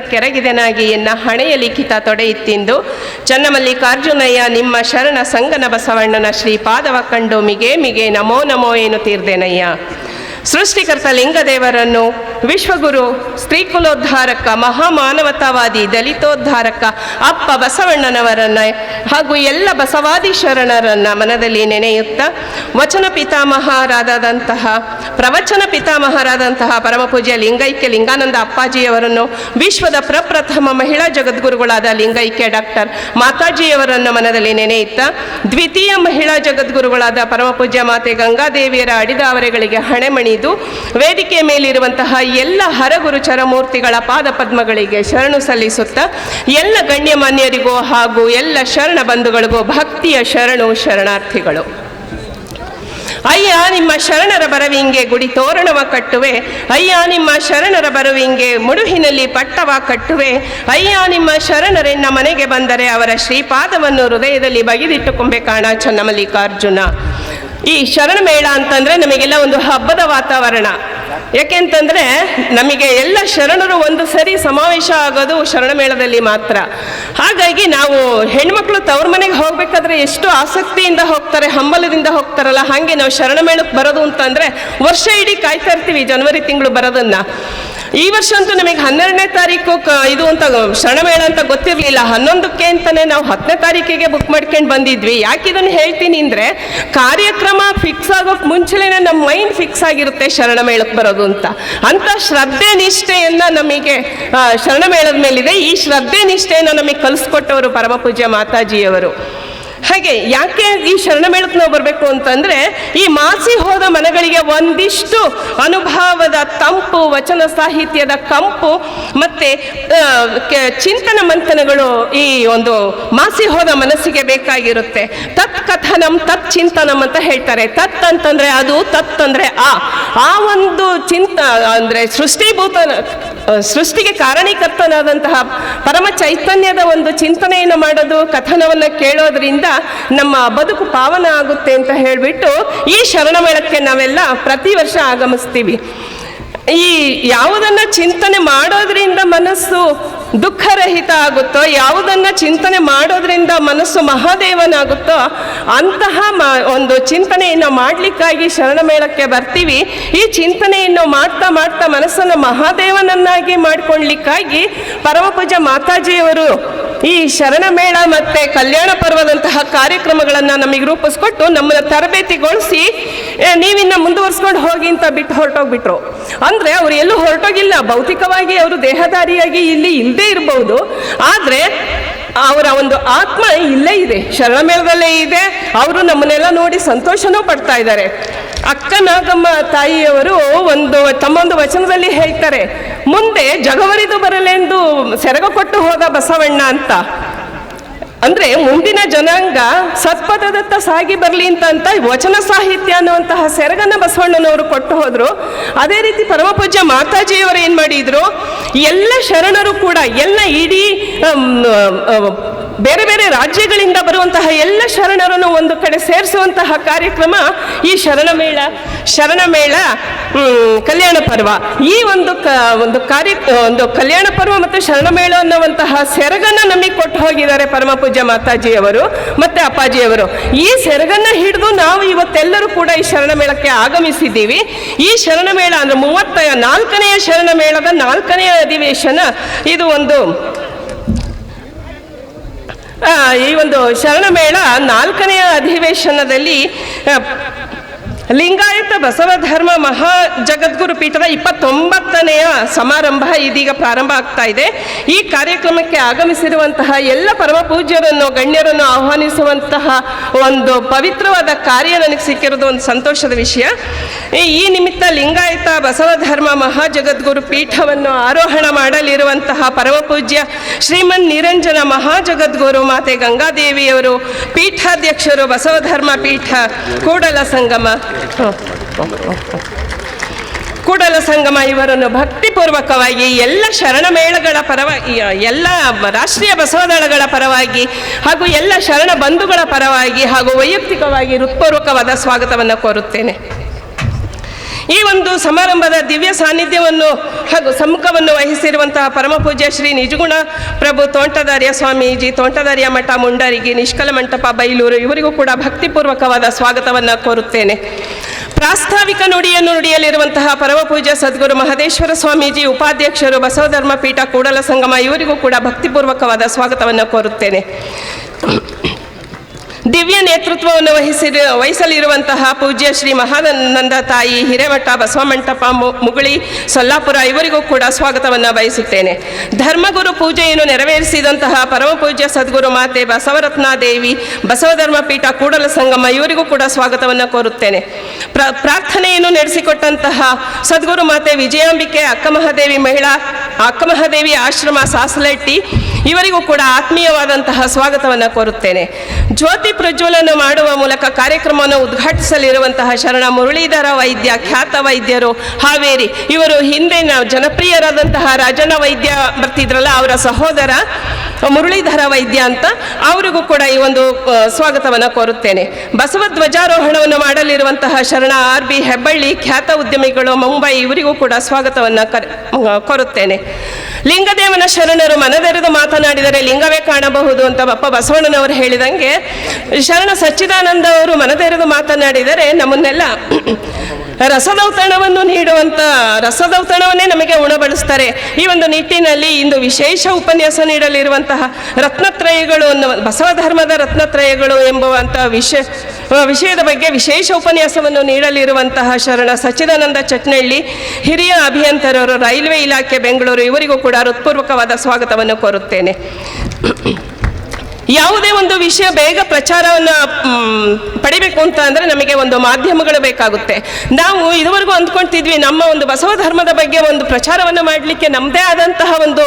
ಕೆರಗಿದೆನಾಗಿ ಎನ್ನ ಹಣೆಯ ಲಿಖಿತ ತೊಡೆಯಿತ್ತಿಂದು ಚನ್ನಮಲ್ಲಿಕಾರ್ಜುನಯ್ಯ, ನಿಮ್ಮ ಶರಣ ಸಂಗನ ಬಸವಣ್ಣನ ಶ್ರೀಪಾದವ ಕಂಡು ಮಿಗೆ ಮಿಗೆ ನಮೋ ನಮೋ ಏನು ತೀರ್ದೆನಯ್ಯ ಸೃಷ್ಟಿಕರ್ತ ಲಿಂಗದೇವರನ್ನು ವಿಶ್ವಗುರು ಸ್ತ್ರೀಕುಲೋದ್ಧಾರಕ ಮಹಾಮಾನವತಾವಾದಿ ದಲಿತೋದ್ಧಾರಕ ಅಪ್ಪ ಬಸವಣ್ಣನವರನ್ನ ಹಾಗೂ ಎಲ್ಲ ಬಸವಾದಿ ಶರಣರನ್ನ ಮನದಲ್ಲಿ ನೆನೆಯುತ್ತ ವಚನ ಪಿತಾಮಹರಾದಂತಹ, ಪ್ರವಚನ ಪಿತಾಮಹರಾದಂತಹ ಪರಮಪೂಜ್ಯ ಲಿಂಗೈಕ್ಯ ಲಿಂಗಾನಂದ ಅಪ್ಪಾಜಿಯವರನ್ನು ವಿಶ್ವದ ಪ್ರಪ್ರಥಮ ಮಹಿಳಾ ಜಗದ್ಗುರುಗಳಾದ ಲಿಂಗೈಕ್ಯ ಡಾಕ್ಟರ್ ಮಾತಾಜಿಯವರನ್ನು ಮನದಲ್ಲಿ ನೆನೆಯುತ್ತ ದ್ವಿತೀಯ ಮಹಿಳಾ ಜಗದ್ಗುರುಗಳಾದ ಪರಮಪೂಜ್ಯ ಮಾತೆ ಗಂಗಾದೇವಿಯರ ಅಡಿದಾವರೆಗಳಿಗೆ ಹಣೆಮಣಿದು ವೇದಿಕೆ ಮೇಲಿರುವಂತಹ ಎಲ್ಲ ಹರಗುರು ಚರಮೂರ್ತಿಗಳ ಪಾದ ಪದ್ಮಗಳಿಗೆ ಶರಣು ಸಲ್ಲಿಸುತ್ತಾ, ಎಲ್ಲ ಗಣ್ಯಮಾನ್ಯರಿಗೂ ಹಾಗೂ ಎಲ್ಲ ಶರಣ ಬಂಧುಗಳಿಗೂ ಭಕ್ತಿಯ ಶರಣು ಶರಣಾರ್ಥಿಗಳು. ಅಯ್ಯ, ನಿಮ್ಮ ಶರಣರ ಬರವಿಂಗೆ ಗುಡಿ ತೋರಣವ ಕಟ್ಟುವೆ. ಅಯ್ಯ, ನಿಮ್ಮ ಶರಣರ ಬರವಿಂಗೆ ಮುಡುಹಿನಲ್ಲಿ ಪಟ್ಟವ ಕಟ್ಟುವೆ. ಅಯ್ಯ, ನಿಮ್ಮ ಶರಣರೆನ್ನ ಮನೆಗೆ ಬಂದರೆ ಅವರ ಶ್ರೀಪಾದವನ್ನು ಹೃದಯದಲ್ಲಿ ಬಗೆದಿಟ್ಟುಕೊಂಬೆ ಕಾಣ, ಚನ್ನಮಲ್ಲಿಕಾರ್ಜುನ. ಈ ಶರಣ ಮೇಳ ಅಂತಂದ್ರೆ ನಮಗೆಲ್ಲ ಒಂದು ಹಬ್ಬದ ವಾತಾವರಣ. ಯಾಕೆಂತಂದ್ರೆ ನಮಗೆ ಎಲ್ಲ ಶರಣರು ಒಂದು ಸರಿ ಸಮಾವೇಶ ಆಗೋದು ಶರಣ ಮೇಳದಲ್ಲಿ ಮಾತ್ರ. ಹಾಗಾಗಿ ನಾವು ಹೆಣ್ಮಕ್ಳು ತವ್ರ ಮನೆಗೆ ಹೋಗ್ಬೇಕಾದ್ರೆ ಎಷ್ಟು ಆಸಕ್ತಿಯಿಂದ ಹೋಗ್ತಾರೆ, ಹಂಬಲದಿಂದ ಹೋಗ್ತಾರಲ್ಲ, ಹಾಗೆ ನಾವು ಶರಣ ಮೇಳಕ್ಕೆ ಬರೋದು ಅಂತಂದ್ರೆ ವರ್ಷ ಇಡೀ ಕಾಯ್ತಾ ಇರ್ತೀವಿ, ಜನವರಿ ತಿಂಗಳು ಬರೋದನ್ನ. ಈ ವರ್ಷ ಅಂತೂ ನಮಗೆ ಹನ್ನೆರಡನೇ ತಾರೀಕು ಇದು ಅಂತ ಶರಣಮೇಳ ಅಂತ ಗೊತ್ತಿರಲಿಲ್ಲ. ಹನ್ನೊಂದಕ್ಕೆ ಅಂತಲೇ ನಾವು ಹತ್ತನೇ ತಾರೀಕಿಗೆ ಬುಕ್ ಮಾಡ್ಕೊಂಡು ಬಂದಿದ್ವಿ. ಯಾಕೆ ಇದನ್ನು ಹೇಳ್ತೀನಿ ಅಂದರೆ ಕಾರ್ಯಕ್ರಮ ಫಿಕ್ಸ್ ಆಗೋಕ್ಕೆ ಮುಂಚೆನೇ ನಮ್ಮ ಮೈಂಡ್ ಫಿಕ್ಸ್ ಆಗಿರುತ್ತೆ ಶರಣಮೇಳಕ್ಕೆ ಬರೋದು ಅಂತ. ಅಂತ ಶ್ರದ್ಧೆ ನಿಷ್ಠೆಯನ್ನು ನಮಗೆ ಶರಣಮೇಳದ ಮೇಲಿದೆ. ಈ ಶ್ರದ್ಧೆ ನಿಷ್ಠೆಯನ್ನು ನಮಗೆ ಕಲಿಸ್ಕೊಟ್ಟವರು ಪರಮಪೂಜ್ಯ ಮಾತಾಜಿಯವರು. ಹಾಗೆ, ಯಾಕೆ ಈ ಶರಣಮೇಳಕ್ಕೆ ನಾವು ಬರಬೇಕು ಅಂತಂದರೆ, ಈ ಮಾಸಿ ಹೋದ ಮನಗಳಿಗೆ ಒಂದಿಷ್ಟು ಅನುಭವದ ತಂಪು, ವಚನ ಸಾಹಿತ್ಯದ ಕಂಪು, ಮತ್ತು ಚಿಂತನ ಮಂಥನಗಳು ಈ ಒಂದು ಮಾಸಿ ಹೋದ ಮನಸ್ಸಿಗೆ ಬೇಕಾಗಿರುತ್ತೆ. ತತ್ ಕಥನಂ, ತತ್ ಚಿಂತನಂ ಅಂತ ಹೇಳ್ತಾರೆ. ತತ್ ಅಂತಂದರೆ ಅದು, ತತ್ ಅಂದರೆ ಆ. ಆ ಒಂದು ಚಿಂತ, ಅಂದರೆ ಸೃಷ್ಟಿಭೂತ ಸೃಷ್ಟಿಗೆ ಕಾರಣೀಕರ್ತನಾದಂತಹ ಪರಮ ಚೈತನ್ಯದ ಒಂದು ಚಿಂತನೆಯನ್ನು ಮಾಡೋದು, ಕಥನವನ್ನು ಕೇಳೋದ್ರಿಂದ ನಮ್ಮ ಬದುಕು ಪಾವನ ಆಗುತ್ತೆ ಅಂತ ಹೇಳಿಬಿಟ್ಟು ಈ ಶರಣಮೇಳಕ್ಕೆ ನಾವೆಲ್ಲ ಪ್ರತಿ ವರ್ಷ ಆಗಮಿಸ್ತೀವಿ. ಈ ಯಾವುದನ್ನ ಚಿಂತನೆ ಮಾಡೋದ್ರಿಂದ ಮನಸ್ಸು ದುಃಖರಹಿತ ಆಗುತ್ತೋ, ಯಾವುದನ್ನ ಚಿಂತನೆ ಮಾಡೋದ್ರಿಂದ ಮನಸ್ಸು ಮಹಾದೇವನಾಗುತ್ತೋ, ಅಂತಹ ಒಂದು ಚಿಂತನೆಯನ್ನು ಮಾಡಲಿಕ್ಕಾಗಿ ಶರಣಮೇಳಕ್ಕೆ ಬರ್ತೀವಿ. ಈ ಚಿಂತನೆಯನ್ನು ಮಾಡ್ತಾ ಮಾಡ್ತಾ ಮನಸ್ಸನ್ನು ಮಹಾದೇವನನ್ನಾಗಿ ಮಾಡ್ಕೊಳ್ಳಿಕ್ಕಾಗಿ ಪರಮಪೂಜ ಮಾತಾಜಿಯವರು ಈ ಶರಣ ಮೇಳ ಮತ್ತೆ ಕಲ್ಯಾಣ ಪರ್ವದಂತಹ ಕಾರ್ಯಕ್ರಮಗಳನ್ನು ನಮಗೆ ರೂಪಿಸ್ಕೊಟ್ಟು ನಮ್ಮನ್ನ ತರಬೇತಿಗೊಳಿಸಿ ನೀವಿನ್ನ ಮುಂದುವರ್ಸ್ಕೊಂಡು ಹೋಗಿ ಅಂತ ಬಿಟ್ಟು ಹೊರಟೋಗ್ಬಿಟ್ರು. ಅಂದ್ರೆ ಅವ್ರು ಎಲ್ಲೂ ಹೊರಟೋಗಿಲ್ಲ. ಭೌತಿಕವಾಗಿ ಅವರು ದೇಹಧಾರಿಯಾಗಿ ಇಲ್ಲಿ ಇಲ್ಲದೆ ಇರಬಹುದು ಆದ್ರೆ ಅವರ ಒಂದು ಆತ್ಮ ಇಲ್ಲೇ ಇದೆ. ಶರಣಮೇಳದಲ್ಲೇ ಇದೆ. ಅವರು ನಮ್ಮನ್ನೆಲ್ಲ ನೋಡಿ ಸಂತೋಷನೂ ಪಡ್ತಾ ಇದ್ದಾರೆ. ಅಕ್ಕ ನಾಗಮ್ಮ ತಾಯಿಯವರು ಒಂದು, ತಮ್ಮೊಂದು ವಚನದಲ್ಲಿ ಹೇಳ್ತಾರೆ. ಮುಂದೆ ಜಗವರಿದು ಬರಲೆಂದು ಸೆರಗ ಕೊಟ್ಟು ಹೋದ ಬಸವಣ್ಣ ಅಂತ. ಅಂದ್ರೆ ಮುಂದಿನ ಜನಾಂಗ ಸತ್ಪಥದತ್ತ ಸಾಗಿ ಬರಲಿ ಅಂತ ಅಂತ ವಚನ ಸಾಹಿತ್ಯ ಅನ್ನುವಂತಹ ಸೆರಗನ್ನ ಬಸವಣ್ಣನವರು ಕೊಟ್ಟು ಹೋದ್ರು. ಅದೇ ರೀತಿ ಪರಮಪೂಜ್ಯ ಮಾತಾಜಿಯವರು ಏನ್ ಮಾಡಿದ್ರು? ಎಲ್ಲ ಶರಣರು ಕೂಡ, ಎಲ್ಲ ಇಡೀ ಬೇರೆ ಬೇರೆ ರಾಜ್ಯಗಳಿಂದ ಬರುವಂತಹ ಎಲ್ಲ ಶರಣರನ್ನು ಒಂದು ಕಡೆ ಸೇರಿಸುವಂತಹ ಕಾರ್ಯಕ್ರಮ ಈ ಶರಣಮೇಳ ಶರಣಮೇಳ ಕಲ್ಯಾಣ ಪರ್ವ. ಈ ಒಂದು ಕ, ಒಂದು ಕಾರ್ಯ, ಒಂದು ಕಲ್ಯಾಣ ಪರ್ವ ಮತ್ತು ಶರಣಮೇಳ ಅನ್ನುವಂತಹ ಸೆರಗನ್ನ ನಮಗೆ ಕೊಟ್ಟು ಹೋಗಿದ್ದಾರೆ ಪರಮ ಪೂಜ್ಯ ಮಾತಾಜಿಯವರು ಮತ್ತೆ ಅಪ್ಪಾಜಿಯವರು. ಈ ಸೆರಗನ್ನ ಹಿಡಿದು ನಾವು ಇವತ್ತೆಲ್ಲರೂ ಕೂಡ ಈ ಶರಣಮೇಳಕ್ಕೆ ಆಗಮಿಸಿದ್ದೀವಿ. ಈ ಶರಣಮೇಳ ಅಂದ್ರೆ ಮೂವತ್ತ ನಾಲ್ಕನೆಯ ಶರಣಮೇಳದ ನಾಲ್ಕನೆಯ ಅಧಿವೇಶನ. ಇದು ಒಂದು ಈ ಒಂದು ಶರಣಮೇಳ ನಾಲ್ಕನೆಯ ಅಧಿವೇಶನದಲ್ಲಿ ಲಿಂಗಾಯತ ಬಸವ ಧರ್ಮ ಮಹಾ ಜಗದ್ಗುರು ಪೀಠದ ಇಪ್ಪತ್ತೊಂಬತ್ತನೆಯ ಸಮಾರಂಭ ಇದೀಗ ಪ್ರಾರಂಭ ಆಗ್ತಾ ಇದೆ. ಈ ಕಾರ್ಯಕ್ರಮಕ್ಕೆ ಆಗಮಿಸಿರುವಂತಹ ಎಲ್ಲ ಪರಮ ಪೂಜ್ಯರನ್ನು, ಗಣ್ಯರನ್ನು ಆಹ್ವಾನಿಸುವಂತಹ ಒಂದು ಪವಿತ್ರವಾದ ಕಾರ್ಯ ನನಗೆ ಸಿಕ್ಕಿರೋದು ಒಂದು ಸಂತೋಷದ ವಿಷಯ. ಈ- ನಿಮಿತ್ತ ಲಿಂಗಾಯತ ಬಸವಧರ್ಮ ಮಹಾಜಗದ್ಗುರು ಮಹಾ ಜಗದ್ಗುರು ಪೀಠವನ್ನು ಆರೋಹಣ ಮಾಡಲಿರುವಂತಹ ಪರಮ ಪೂಜ್ಯ ಶ್ರೀಮನ್ ನಿರಂಜನ ಮಹಾಜಗದ್ಗುರು ಮಾತೆ ಗಂಗಾದೇವಿಯವರು ಪೀಠಾಧ್ಯಕ್ಷರು ಬಸವಧರ್ಮ ಪೀಠ ಕೂಡಲ ಸಂಗಮ. ಕೂಡಲ ಸಂಗಮ ಇವರನ್ನು ಭಕ್ತಿಪೂರ್ವಕವಾಗಿ ಎಲ್ಲ ಶರಣಮೇಳಗಳ ಪರವಾಗಿ ಎಲ್ಲ ರಾಷ್ಟ್ರೀಯ ಬಸವದಳಗಳ ಪರವಾಗಿ ಹಾಗೂ ಎಲ್ಲ ಶರಣ ಬಂಧುಗಳ ಪರವಾಗಿ ಹಾಗೂ ವೈಯಕ್ತಿಕವಾಗಿ ಹೃತ್ಪೂರ್ವಕವಾದ ಸ್ವಾಗತವನ್ನು ಕೋರುತ್ತೇನೆ. ಈ ಒಂದು ಸಮಾರಂಭದ ದಿವ್ಯ ಸಾನ್ನಿಧ್ಯವನ್ನು ಹಾಗೂ ಸಮ್ಮುಖವನ್ನು ವಹಿಸಿರುವಂತಹ ಪರಮ ಪೂಜ್ಯ ಶ್ರೀ ನಿಜಗುಣ ಪ್ರಭು ತೋಂಟದಾರ್ಯ ಸ್ವಾಮೀಜಿ, ತೋಂಟದಾರ್ಯ ಮಠ ಮುಂಡರಿಗೆ ನಿಷ್ಕಲ ಮಂಟಪ, ಬೈಲೂರು, ಇವರಿಗೂ ಕೂಡ ಭಕ್ತಿಪೂರ್ವಕವಾದ ಸ್ವಾಗತವನ್ನು ಕೋರುತ್ತೇನೆ. ಪ್ರಾಸ್ತಾವಿಕ ನುಡಿಯನ್ನು ನುಡಿಯಲಿರುವಂತಹ ಪರಮ ಪೂಜ್ಯ ಸದ್ಗುರು ಮಹದೇಶ್ವರ ಸ್ವಾಮೀಜಿ, ಉಪಾಧ್ಯಕ್ಷರು ಬಸವಧರ್ಮ ಪೀಠ ಕೂಡಲ ಸಂಗಮ, ಇವರಿಗೂ ಕೂಡ ಭಕ್ತಿಪೂರ್ವಕವಾದ ಸ್ವಾಗತವನ್ನು ಕೋರುತ್ತೇನೆ. ದಿವ್ಯ ನೇತೃತ್ವವನ್ನು ವಹಿಸಿ ವಹಿಸಲಿರುವಂತಹ ಪೂಜ್ಯ ಶ್ರೀ ಮಹಾನಂದ ತಾಯಿ ಹಿರೇಮಠ, ಬಸವಮಂಟಪ ಮುಗುಳಿ, ಸೊಲ್ಲಾಪುರ, ಇವರಿಗೂ ಕೂಡ ಸ್ವಾಗತವನ್ನು ಬಯಸುತ್ತೇನೆ. ಧರ್ಮಗುರು ಪೂಜೆಯನ್ನು ನೆರವೇರಿಸಿದಂತಹ ಪರಮ ಪೂಜ್ಯ ಸದ್ಗುರು ಮಾತೆ ಬಸವರತ್ನಾದೇವಿ, ಬಸವಧರ್ಮ ಪೀಠ ಕೂಡಲ ಸಂಗಮ, ಇವರಿಗೂ ಕೂಡ ಸ್ವಾಗತವನ್ನು ಕೋರುತ್ತೇನೆ. ಪ್ರ, ಪ್ರಾರ್ಥನೆಯನ್ನು ನಡೆಸಿಕೊಟ್ಟಂತಹ ಸದ್ಗುರು ಮಾತೆ ವಿಜಯಾಂಬಿಕೆ, ಅಕ್ಕಮಹಾದೇವಿ ಮಹಿಳಾ, ಅಕ್ಕಮಹಾದೇವಿ ಆಶ್ರಮ ಸಾಸಲಟ್ಟಿ ಇವರಿಗೂ ಕೂಡ ಆತ್ಮೀಯವಾದಂತಹ ಸ್ವಾಗತವನ್ನು ಕೋರುತ್ತೇನೆ. ಜ್ಯೋತಿ ಪ್ರಜ್ವಲನ ಮಾಡುವ ಮೂಲಕ ಕಾರ್ಯಕ್ರಮವನ್ನು ಉದ್ಘಾಟಿಸಲಿರುವಂತಹ ಶರಣ ಮುರಳೀಧರ ವೈದ್ಯ, ಖ್ಯಾತ ವೈದ್ಯರು, ಹಾವೇರಿ, ಇವರು ಹಿಂದಿನ ಜನಪ್ರಿಯರಾದಂತಹ ರಾಜನ ವೈದ್ಯ ಬರ್ತಿದ್ರಲ್ಲ, ಅವರ ಸಹೋದರ ಮುರಳೀಧರ ವೈದ್ಯ ಅಂತ, ಅವರಿಗೂ ಕೂಡ ಈ ಒಂದು ಸ್ವಾಗತವನ್ನು ಕೋರುತ್ತೇನೆ. ಬಸವ ಧ್ವಜಾರೋಹಣವನ್ನು ಮಾಡಲಿರುವಂತಹ ಶರಣ ಆರ್ ಬಿ ಹೆಬ್ಬಳ್ಳಿ, ಖ್ಯಾತ ಉದ್ಯಮಿಗಳು, ಮುಂಬೈ, ಇವರಿಗೂ ಕೂಡ ಸ್ವಾಗತವನ್ನು ಕೋರುತ್ತೇನೆ. ಲಿಂಗದೇವನ ಶರಣರು ಮನದೆರೆದು ಮಾತನಾಡಿದರೆ ಲಿಂಗವೇ ಕಾಣಬಹುದು ಅಂತ ಬಪ್ಪ ಬಸವಣ್ಣನವರು ಹೇಳಿದಂಗೆ ಶರಣ ಸಚ್ಚಿದಾನಂದ ಅವರು ಮನದೆರೆದು ಮಾತನಾಡಿದರೆ ನಮ್ಮನ್ನೆಲ್ಲ ರಸದೌತಣವನ್ನು ನೀಡುವಂಥ ರಸದೌತಣವನ್ನೇ ನಮಗೆ ಉಣಬಡಿಸ್ತಾರೆ. ಈ ಒಂದು ನಿಟ್ಟಿನಲ್ಲಿ ಇಂದು ವಿಶೇಷ ಉಪನ್ಯಾಸ ನೀಡಲಿರುವಂತಹ ರತ್ನತ್ರಯಗಳು ಅನ್ನುವ ಬಸವ ಧರ್ಮದ ರತ್ನತ್ರಯಗಳು ಎಂಬುವಂಥ ವಿಷಯ ವಿಷಯದ ಬಗ್ಗೆ ವಿಶೇಷ ಉಪನ್ಯಾಸವನ್ನು ನೀಡಲಿರುವಂತಹ ಶರಣ ಸಚ್ಚಿದಾನಂದ ಚಟ್ನಳ್ಳಿ, ಹಿರಿಯ ಅಭಿಯಂತರರು ರೈಲ್ವೆ ಇಲಾಖೆ ಬೆಂಗಳೂರು ಇವರಿಗೂ ಕೂಡ ಹೃತ್ಪೂರ್ವಕವಾದ ಸ್ವಾಗತವನ್ನು ಕೋರುತ್ತೇನೆ. ಯಾವುದೇ ಒಂದು ವಿಷಯ ಬೇಗ ಪ್ರಚಾರವನ್ನು ಪಡಿಬೇಕು ಅಂತ ಅಂದರೆ ನಮಗೆ ಒಂದು ಮಾಧ್ಯಮಗಳು ಬೇಕಾಗುತ್ತೆ. ನಾವು ಇದುವರೆಗೂ ಅಂದ್ಕೊಳ್ತಿದ್ವಿ ನಮ್ಮ ಒಂದು ಬಸವ ಧರ್ಮದ ಬಗ್ಗೆ ಒಂದು ಪ್ರಚಾರವನ್ನು ಮಾಡಲಿಕ್ಕೆ ನಮ್ಮದೇ ಆದಂತಹ ಒಂದು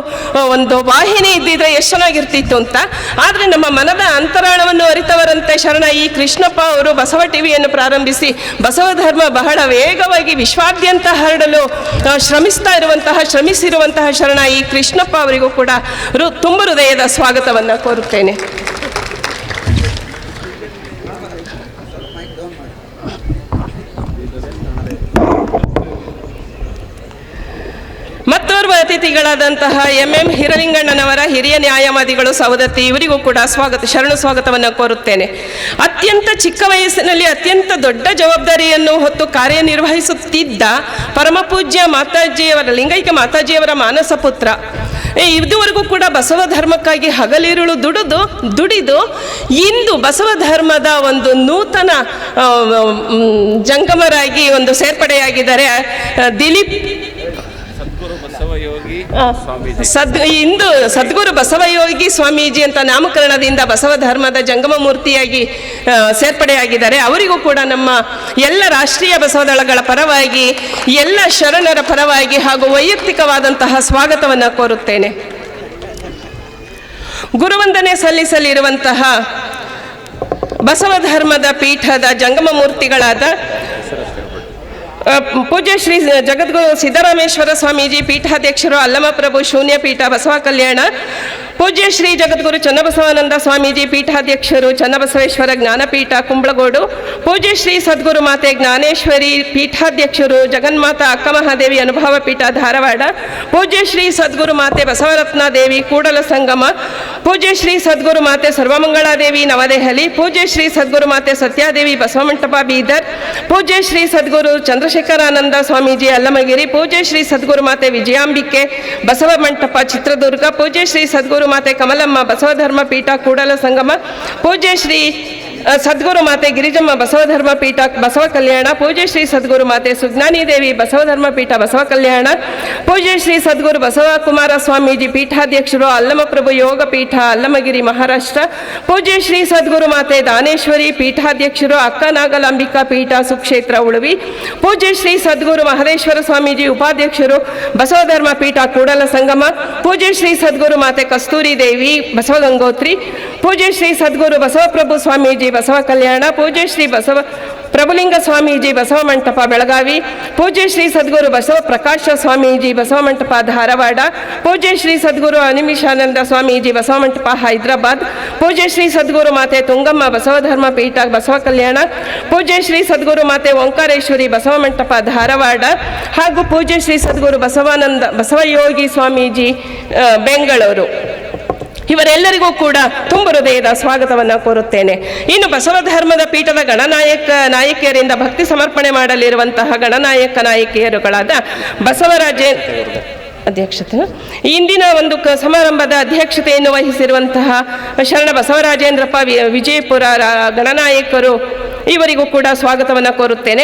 ಒಂದು ವಾಹಿನಿ ಇದ್ದಿದ್ರೆ ಎಷ್ಟು ಚೆನ್ನಾಗಿರ್ತಿತ್ತು ಅಂತ. ಆದರೆ ನಮ್ಮ ಮನದ ಅಂತರಾಳವನ್ನು ಅರಿತವರಂತೆ ಶರಣ ಈ ಕೃಷ್ಣಪ್ಪ ಅವರು ಬಸವ ಟಿವಿಯನ್ನು ಪ್ರಾರಂಭಿಸಿ, ಬಸವ ಧರ್ಮ ಬಹಳ ವೇಗವಾಗಿ ವಿಶ್ವಾದ್ಯಂತ ಹರಡಲು ಶ್ರಮಿಸ್ತಾ ಇರುವಂತಹ, ಶ್ರಮಿಸಿರುವಂತಹ ಶರಣ ಈ ಕೃಷ್ಣಪ್ಪ ಅವರಿಗೂ ಕೂಡ ರು, ತುಂಬ ಹೃದಯದ ಸ್ವಾಗತವನ್ನು ಕೋರುತ್ತೇನೆ. ಅತಿಥಿಗಳಾದಂತಹ ಎಂ ಎಂ ಹಿರಲಿಂಗಣ್ಣನವರ ಹಿರಿಯ ನ್ಯಾಯವಾದಿಗಳು ಸವದತ್ತಿ, ಇವರಿಗೂ ಕೂಡ ಸ್ವಾಗತ, ಶರಣು ಸ್ವಾಗತವನ್ನು ಕೋರುತ್ತೇನೆ. ಅತ್ಯಂತ ಚಿಕ್ಕ ವಯಸ್ಸಿನಲ್ಲಿ ಅತ್ಯಂತ ದೊಡ್ಡ ಜವಾಬ್ದಾರಿಯನ್ನು ಹೊತ್ತು ಕಾರ್ಯನಿರ್ವಹಿಸುತ್ತಿದ್ದ ಪರಮಪೂಜ್ಯ ಮಾತಾಜಿಯವರ, ಲಿಂಗೈಕ ಮಾತಾಜಿಯವರ ಮಾನಸ ಪುತ್ರ. ಇದುವರೆಗೂ ಕೂಡ ಬಸವ ಧರ್ಮಕ್ಕಾಗಿ ಹಗಲಿರುಳು ದುಡಿದು ದುಡಿದು ಇಂದು ಬಸವ ಧರ್ಮದ ಒಂದು ನೂತನ ಜಂಗಮರಾಗಿ ಒಂದು ಸೇರ್ಪಡೆಯಾಗಿದ್ದಾರೆ. ದಿಲೀಪ್ ಸದ್ಗುರು ಬಸವಯೋಗಿ ಆ, ಸ್ವಾಮೀಜಿ ಸದ್ ಇಂದು ಸದ್ಗುರು ಬಸವಯೋಗಿ ಸ್ವಾಮೀಜಿ ಅಂತ ನಾಮಕರಣದಿಂದ ಬಸವ ಧರ್ಮದ ಜಂಗಮ ಮೂರ್ತಿಯಾಗಿ ಸೇರ್ಪಡೆಯಾಗಿದ್ದಾರೆ. ಅವರಿಗೂ ಕೂಡ ನಮ್ಮ ಎಲ್ಲ ರಾಷ್ಟ್ರೀಯ ಬಸವದಳಗಳ ಪರವಾಗಿ ಎಲ್ಲ ಶರಣರ ಪರವಾಗಿ ಹಾಗೂ ವೈಯಕ್ತಿಕವಾದಂತಹ ಸ್ವಾಗತವನ್ನು ಕೋರುತ್ತೇನೆ. ಗುರುವಂದನೆ ಸಲ್ಲಿಸಲಿರುವಂತಹ ಬಸವ ಧರ್ಮದ ಪೀಠದ ಜಂಗಮ ಮೂರ್ತಿಗಳಾದ ಪೂಜ್ಯ ಶ್ರೀ ಜಗದ್ಗುರು ಸಿದ್ದರಾಮೇಶ್ವರ ಸ್ವಾಮೀಜಿ ಪೀಠಾಧ್ಯಕ್ಷರು ಅಲ್ಲಮಪ್ರಭು ಶೂನ್ಯ ಪೀಠ ಬಸವ ಕಲ್ಯಾಣ ಪೂಜ್ಯ ಶ್ರೀ ಜಗದ್ಗುರು ಚನ್ನಬಸವಾನಂದ ಸ್ವಾಮೀಜಿ, ಪೀಠಾಧ್ಯಕ್ಷರು ಚನ್ನಬಸವೇಶ್ವರ ಜ್ಞಾನಪೀಠ ಕುಂಬ್ಳಗೋಡು, ಪೂಜ್ಯ ಶ್ರೀ ಸದ್ಗುರು ಮಾತೆ ಜ್ಞಾನೇಶ್ವರಿ, ಪೀಠಾಧ್ಯಕ್ಷರು ಜಗನ್ಮಾತಾ ಅಕ್ಕ ಮಹಾದೇವಿ ಅನುಭವ ಪೀಠ ಧಾರವಾಡ, ಪೂಜ್ಯ ಶ್ರೀ ಸದ್ಗುರು ಮಾತೆ ಬಸವರತ್ನ ದೇವಿ ಕೂಡಲ ಸಂಗಮ, ಪೂಜ್ಯ ಶ್ರೀ ಸದ್ಗುರು ಮಾತೆ ಸರ್ವಮಂಗಳಾದೇವಿ ನವದೆಹಲಿ, ಪೂಜ್ಯ ಶ್ರೀ ಸದ್ಗುರು ಮಾತೆ ಸತ್ಯಾದೇವಿ ಬಸವಮಂಟಪ ಬೀದರ್ ಪೂಜ್ಯ ಶ್ರೀ ಸದ್ಗುರು ಚಂದ್ರಶೇಖರಾನಂದ ಸ್ವಾಮೀಜಿ ಅಲ್ಲಮಗಿರಿ, ಪೂಜ್ಯ ಶ್ರೀ ಸದ್ಗುರು ಮಾತೆ ವಿಜಯಾಂಬಿಕೆ, ಬಸವ ಮಂಟಪ ಚಿತ್ರದುರ್ಗ, ಪೂಜ್ಯ ಶ್ರೀ ಸದ್ಗುರು ಮಾತೆ ಕಮಲಮ್ಮ ಬಸವಧರ್ಮ ಪೀಠ ಕೂಡಲ ಸಂಗಮ, ಪೂಜ್ಯ ಶ್ರೀ ಸದ್ಗುರು ಮಾತೆ ಗಿರಿಜಮ್ಮ ಬಸವಧರ್ಮ ಪೀಠ ಬಸವ ಕಲ್ಯಾಣ ಪೂಜೆ ಶ್ರೀ ಸದ್ಗುರು ಮಾತೆ ಸುಜ್ಞಾನಿ ದೇವಿ ಬಸವಧರ್ಮ ಪೀಠ ಬಸವ ಕಲ್ಯಾಣ ಪೂಜೆ ಶ್ರೀ ಸದ್ಗುರು ಬಸವ ಕುಮಾರ ಸ್ವಾಮೀಜಿ ಪೀಠಾಧ್ಯಕ್ಷರು ಅಲ್ಲಮಪ್ರಭು ಯೋಗ ಪೀಠ ಅಲ್ಲಮಗಿರಿ ಮಹಾರಾಷ್ಟ್ರ ಪೂಜೆ ಶ್ರೀ ಸದ್ಗುರು ಮಾತೆ ದಾನೇಶ್ವರಿ ಪೀಠಾಧ್ಯಕ್ಷರು ಅಕ್ಕ ನಾಗಲಾಂಬಿಕಾ ಪೀಠ ಸುಕ್ಷೇತ್ರ ಉಳುವಿ ಪೂಜೆ ಶ್ರೀ ಸದ್ಗುರು ಮಹದೇಶ್ವರ ಸ್ವಾಮೀಜಿ ಉಪಾಧ್ಯಕ್ಷರು ಬಸವಧರ್ಮ ಪೀಠ ಕೂಡಲ ಸಂಗಮ, ಪೂಜ್ಯ ಶ್ರೀ ಸದ್ಗುರು ಮಾತೆ ಕಸ್ತೂರಿ ದೇವಿ ಬಸವ ಗಂಗೋತ್ರಿ ಪೂಜ್ಯ ಶ್ರೀ ಸದ್ಗುರು ಬಸವಪ್ರಭು ಸ್ವಾಮೀಜಿ ಬಸವ ಕಲ್ಯಾಣ, ಪೂಜ್ಯ ಶ್ರೀ ಬಸವ ಪ್ರಭುಲಿಂಗ ಸ್ವಾಮೀಜಿ ಬಸವ ಮಂಟಪ ಬೆಳಗಾವಿ, ಪೂಜ್ಯ ಶ್ರೀ ಸದ್ಗುರು ಬಸವ ಪ್ರಕಾಶ ಸ್ವಾಮೀಜಿ ಬಸವ ಮಂಟಪ ಧಾರವಾಡ, ಪೂಜ್ಯ ಶ್ರೀ ಸದ್ಗುರು ಅನಿಮಿಷಾನಂದ ಸ್ವಾಮೀಜಿ ಬಸವ ಮಂಟಪ ಹೈದರಾಬಾದ್, ಪೂಜ್ಯ ಶ್ರೀ ಸದ್ಗುರು ಮಾತೆ ತುಂಗಮ್ಮ ಬಸವ ಧರ್ಮ ಪೀಠ ಬಸವ ಕಲ್ಯಾಣ, ಪೂಜ್ಯ ಶ್ರೀ ಸದ್ಗುರು ಮಾತೆ ಓಂಕಾರೇಶ್ವರಿ ಬಸವ ಮಂಟಪ ಧಾರವಾಡ ಹಾಗೂ ಪೂಜ್ಯ ಶ್ರೀ ಸದ್ಗುರು ಬಸವಾನಂದ ಬಸವಯೋಗಿ ಸ್ವಾಮೀಜಿ ಬೆಂಗಳೂರು. ಇವರೆಲ್ಲರಿಗೂ ಕೂಡ ತುಂಬ ಹೃದಯದ ಸ್ವಾಗತವನ್ನು ಕೋರುತ್ತೇನೆ. ಇನ್ನು ಬಸವ ಧರ್ಮದ ಪೀಠದ ಗಣನಾಯಕ, ನಾಯಕಿಯರಿಂದ ಭಕ್ತಿ ಸಮರ್ಪಣೆ ಮಾಡಲಿರುವಂತಹ ಗಣನಾಯಕ ನಾಯಕಿಯರುಗಳಾದ ಬಸವರಾಜೇ ಅಧ್ಯಕ್ಷತೆ. ಇಂದಿನ ಒಂದು ಕ ಸಮಾರಂಭದ ಅಧ್ಯಕ್ಷತೆಯನ್ನು ವಹಿಸಿರುವಂತಹ ಶರಣ ಬಸವರಾಜೇಂದ್ರಪ್ಪ ವಿಜಯಪುರ ಗಣನಾಯಕರು ಇವರಿಗೂ ಕೂಡ ಸ್ವಾಗತವನ್ನು ಕೋರುತ್ತೇನೆ.